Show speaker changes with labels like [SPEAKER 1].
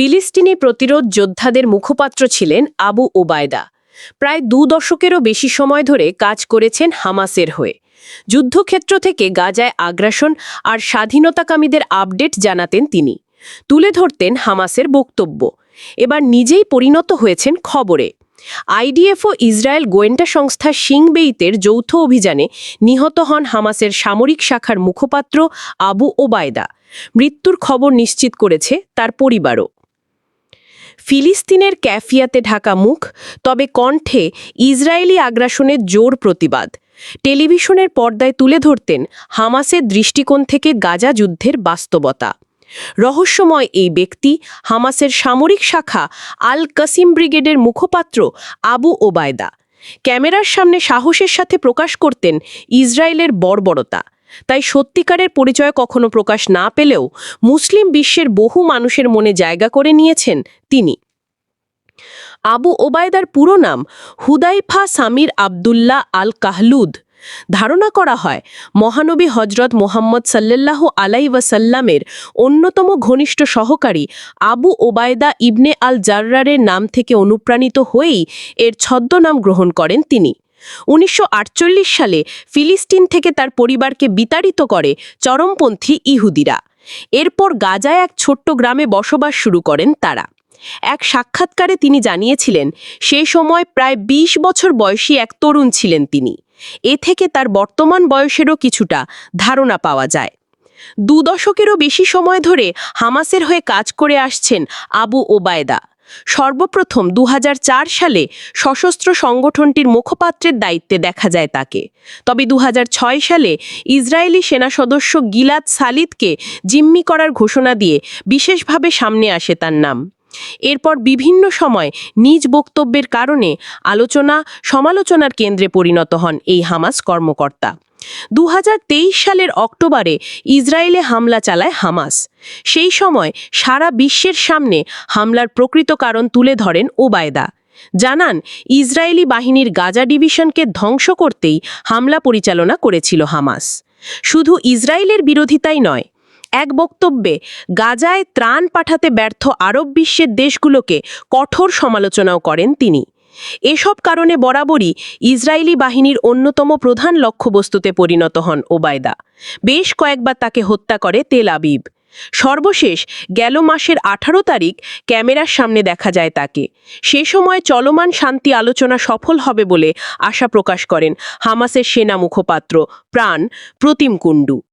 [SPEAKER 1] ফিলিস্তিনি প্রতিরোধ যোদ্ধাদের মুখপাত্র ছিলেন আবু ওবায়দা। প্রায় দু দশকেরও বেশি সময় ধরে কাজ করেছেন হামাসের হয়ে। যুদ্ধক্ষেত্র থেকে গাজায় আগ্রাসন আর স্বাধীনতাকামীদের আপডেট জানাতেন তিনি। তুলে ধরতেন হামাসের বক্তব্য। এবার নিজেই পরিণত হয়েছেন খবরে। আইডিএফ ও ইসরায়েল গোয়েন্দা সংস্থা সিংবেইতের যৌথ অভিযানে নিহত হন হামাসের সামরিক শাখার মুখপাত্র আবু ওবায়দা। মৃত্যুর খবর নিশ্চিত করেছে তার পরিবারও। ফিলিস্তিনের ক্যাফিয়াতে ঢাকা মুখ, তবে কণ্ঠে ইসরায়েলি আগ্রাসনের জোর প্রতিবাদ। টেলিভিশনের পর্দায় তুলে ধরতেন হামাসের দৃষ্টিকোণ থেকে গাজা যুদ্ধের বাস্তবতা। রহস্যময় এই ব্যক্তি হামাসের সামরিক শাখা আল কাসিম ব্রিগেডের মুখপাত্র আবু ওবায়দা। ক্যামেরার সামনে সাহসের সাথে প্রকাশ করতেন ইসরায়েলের বর্বরতা। তাই সত্যিকারের পরিচয় কখনো প্রকাশ না পেলেও মুসলিম বিশ্বের বহু মানুষের মনে জায়গা করে নিয়েছেন তিনি। আবু ওবায়দার পুরো নাম হুদাইফা সামির আবদুল্লাহ আল কাহলুদ ধারণা করা হয়, মহানবী হজরত মোহাম্মদ সাল্লাল্লাহু আলাই ওয়াসাল্লামের অন্যতম ঘনিষ্ঠ সহকারী আবু ওবায়দা ইবনে আল জার্রারের নাম থেকে অনুপ্রাণিত হয়েই এর ছদ্মনাম গ্রহণ করেন তিনি। উনিশশো আটচল্লিশ সালে ফিলিস্তিন থেকে তার পরিবারকে বিতাড়িত করে চরমপন্থী ইহুদিরা। এরপর গাজায় এক ছোট্ট গ্রামে বসবাস শুরু করেন তারা। এক সাক্ষাৎকারে তিনি জানিয়েছিলেন, সে সময় প্রায় ২০ বছর বয়সী এক তরুণ ছিলেন তিনি। এ থেকে তার বর্তমান বয়সেরও কিছুটা ধারণা পাওয়া যায়। দু দশকেরও বেশি সময় ধরে হামাসের হয়ে কাজ করে আসছেন আবু ওবায়দা। সর্বপ্রথম দু হাজার চার সালে সশস্ত্র সংগঠনটির মুখপাত্রের দায়িত্বে দেখা যায় তাকে। তবে দু হাজার ছয় সালে ইসরায়েলি সেনা সদস্য গিলাদ সালিদকে জিম্মি করার ঘোষণা দিয়ে বিশেষভাবে সামনে আসে তার নাম। এরপর বিভিন্ন সময় নিজ বক্তব্যের কারণে আলোচনা সমালোচনার কেন্দ্রে পরিণত হন এই হামাস কর্মকর্তা। দু হাজার তেইশ সালের অক্টোবরে ইসরায়েলে হামলা চালায় হামাস। সেই সময় সারা বিশ্বের সামনে হামলার প্রকৃত কারণ তুলে ধরেন ওবায়দা। জানান, ইসরায়েলি বাহিনীর গাজা ডিভিশনকে ধ্বংস করতেই হামলা পরিচালনা করেছিল হামাস। শুধু ইসরায়েলের বিরোধিতাই নয়, এক বক্তব্যে গাজায় ত্রাণ পাঠাতে ব্যর্থ আরব বিশ্বের দেশগুলোকে কঠোর সমালোচনাও করেন তিনি। এসব কারণে বরাবরই ইসরায়েলি বাহিনীর অন্যতম প্রধান লক্ষ্যবস্তুতে পরিণত হন ওবায়দা। বেশ কয়েকবার তাকে হত্যা করে তেল আবিব। সর্বশেষ গেল মাসের আঠারো তারিখ ক্যামেরার সামনে দেখা যায় তাকে। সে সময় চলমান শান্তি আলোচনা সফল হবে বলে আশা প্রকাশ করেন হামাসের সেনা মুখপাত্র প্রাণ প্রতিম কুণ্ডু।